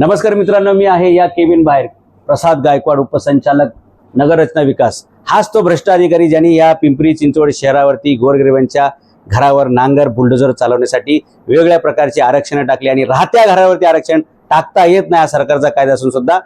नमस्कार मित्रांनो मी आहे या केबिन बाहेर. प्रसाद गायकवाड उपसंचालक नगररचना विकास. हाच तो भ्रष्ट अधिकारी ज्यांनी या पिंपरी चिंचवड शहरावरती गोरगरिबांच्या घरावर नांगर बुलडोजर चालवण्यासाठी वेगवेगळ्या प्रकारची आरक्षणं टाकली आणि राहत्या घरावरती आरक्षण टाकता येत नाही हा सरकारचा कायदा असून सुद्धा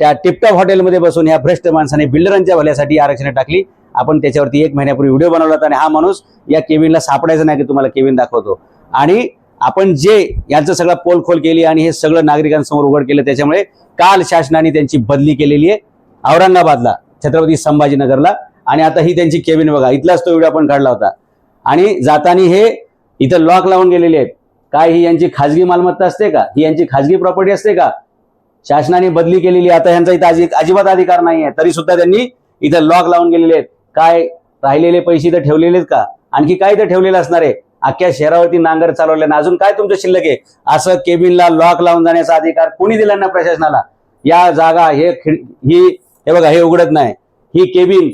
त्या टिपटॉप हॉटेलमध्ये बसून ह्या भ्रष्ट माणसाने बिल्डरांच्या भल्यासाठी आरक्षणं टाकली. आपण त्याच्यावरती एक महिन्यापूर्वी व्हिडिओ बनवला होता आणि हा माणूस या केबिनला सापडायचा नाही की तुम्हाला केबिन दाखवतो. आणि आपण जे यांचं सगळं पोलखोल केली आणि हे सगळं नागरिकांसमोर उघड केलं त्याच्यामुळे काल शासनाने त्यांची बदली केलेली आहे. औरंगाबादला छत्रपती संभाजीनगरला. आणि आता ही त्यांची केबिन बघा इथलाच तो व्हिडिओ आपण काढला होता. आणि जातानी हे इथं लॉक लावून गेलेले आहेत. काय ही यांची खाजगी मालमत्ता असते का? ही यांची खाजगी प्रॉपर्टी असते का? शासनाने बदली केलेली आता यांचा इथं अजि- अजिबात अधिकार नाही आहे तरी सुद्धा त्यांनी इथं लॉक लावून गेलेले आहेत. काय राहिलेले पैसे इथं ठेवलेले आहेत का? आणखी काय इथं ठेवलेलं असणार आहे? अख्ख्या शहरावरती नांगर चालवले ना अजून काय तुमचं शिल्लक आहे? असं केबिनला लॉक लावून जाण्याचा अधिकार कोणी दिला ना प्रशासनाला? या जागा हे खिड- ही हे बघा हे उघडत नाही. ही केबिन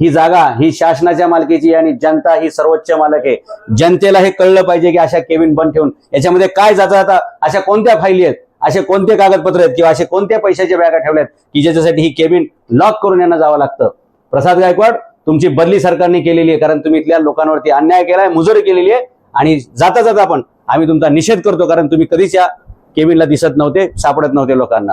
ही जागा ही शासनाच्या मालकीची आणि जनता ही सर्वोच्च मालक आहे. जनतेला हे कळलं पाहिजे की अशा केबिन बंद ठेवून याच्यामध्ये काय जाता जाता अशा कोणत्या फायली आहेत? असे कोणते कागदपत्र आहेत? किंवा असे कोणत्या पैशाच्या बॅगा ठेवल्यात की ज्याच्यासाठी ही केबिन लॉक करून यांना जावं लागतं? प्रसाद गायकवाड तुमची बदली सरकारने केलेली आहे कारण तुम्ही इथल्या लोकांवरती अन्याय केलाय मुजोरी केलेली आहे आणि जाता जाता पण आम्ही तुमचा निषेध करतो कारण तुम्ही कधीच या केबिनला दिसत नव्हते सापडत नव्हते लोकांना.